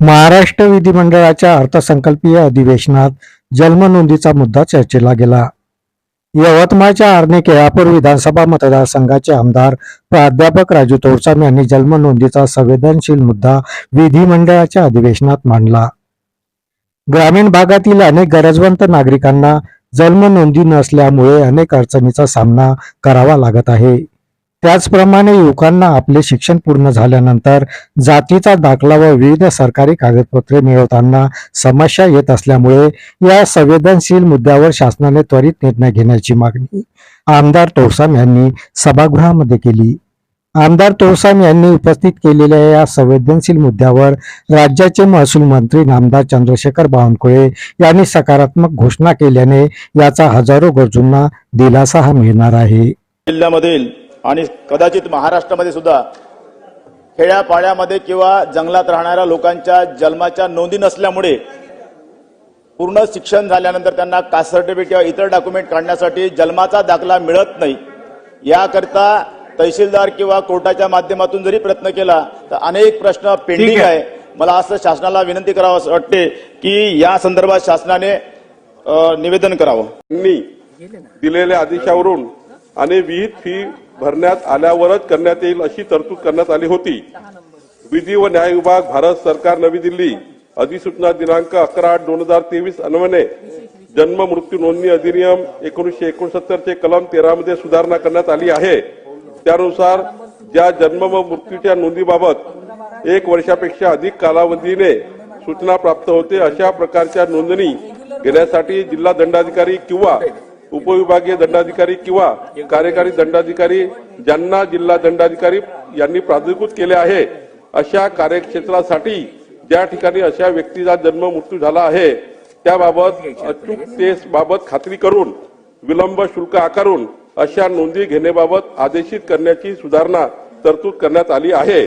महाराष्ट्र विधिमंडळाच्या अर्थसंकल्पीय अधिवेशनात जन्मनोंदीचा मुद्दा चर्चेला गेला. यवतमाळच्या आरणे केळापूर विधानसभा मतदारसंघाचे आमदार प्राध्यापक राजू तोरसाम यांनी जन्मनोंदीचा संवेदनशील मुद्दा विधिमंडळाच्या अधिवेशनात मांडला. ग्रामीण भागातील अनेक गरजवंत नागरिकांना जन्मनोंदी नसल्यामुळे अनेक अडचणीचा सामना करावा लागत आहे. त्याचप्रमाणे युवकांना आपले शिक्षण पूर्ण झाल्यानंतर जातीचा दाखला व विविध सरकारी कागदपत्रे मिळवताना समस्या येत असल्यामुळे या संवेदनशील मुद्द्यावर शासनाने त्वरित निर्णय घेण्याची मागणी आमदार तोरसाम यांनी सभागृहामध्ये केली. आमदार तोरसाम यांनी उपस्थित केलेल्या या संवेदनशील मुद्द्यावर राज्याचे महसूल मंत्री नामदार चंद्रशेखर बावनकुळे यांनी सकारात्मक घोषणा केल्याने याचा हजारो गरजूंना दिलासा हा मिळणार आहे. जिल्ह्यामधील आणि कदाचित महाराष्ट्रामध्ये सुद्धा खेड्यापाड्यामध्ये किंवा जंगलात राहणाऱ्या लोकांच्या जन्माच्या नोंदी नसल्यामुळे पूर्ण शिक्षण झाल्यानंतर त्यांना कास्ट सर्टिफिकेट किंवा इतर डॉक्युमेंट काढण्यासाठी जन्माचा दाखला मिळत नाही. याकरिता तहसीलदार किंवा कोर्टाच्या माध्यमातून जरी प्रयत्न केला तर अनेक प्रश्न पेंडिंग आहे. मला असं शासनाला विनंती करावं असं वाटते की या संदर्भात शासनाने निवेदन करावं. यांनी दिलेल्या आदेशावरून आणि विहित फी भरण्यात आल्यावरच करण्यात येईल अशी तरतूद करण्यात आली होती. विधी व न्याय विभाग भारत सरकार नवी दिल्ली. अधिसूचना दिनांक अकरा आठ दोन हजार तेवीस अन्वये जन्म मृत्यू नोंदणी अधिनियम एकोणीसशे एकोणसत्तर चे कलम तेरामध्ये सुधारणा करण्यात आली आहे. त्यानुसार ज्या जन्म व मृत्यूच्या नोंदीबाबत एक वर्षापेक्षा अधिक कालावधीने सूचना प्राप्त होते अशा प्रकारच्या नोंदणी घेण्यासाठी जिल्हा दंडाधिकारी किंवा उपविभागीय दंडाधिकारी किंवा कार्यकारी दंडाधिकारी ज्यांना जिल्हा दंडाधिकारी यांनी प्राधिकृत केले आहे अशा कार्यक्षेत्रासाठी ज्या ठिकाणी अशा व्यक्तीचा जन्म मृत्यू झाला आहे त्याबाबत अचूकतेबाबत खात्री करून विलंब शुल्क आकारून अशा नोंदी घेण्याबाबत आदेशित करण्याची सुधारणा तरतूद करण्यात आली आहे.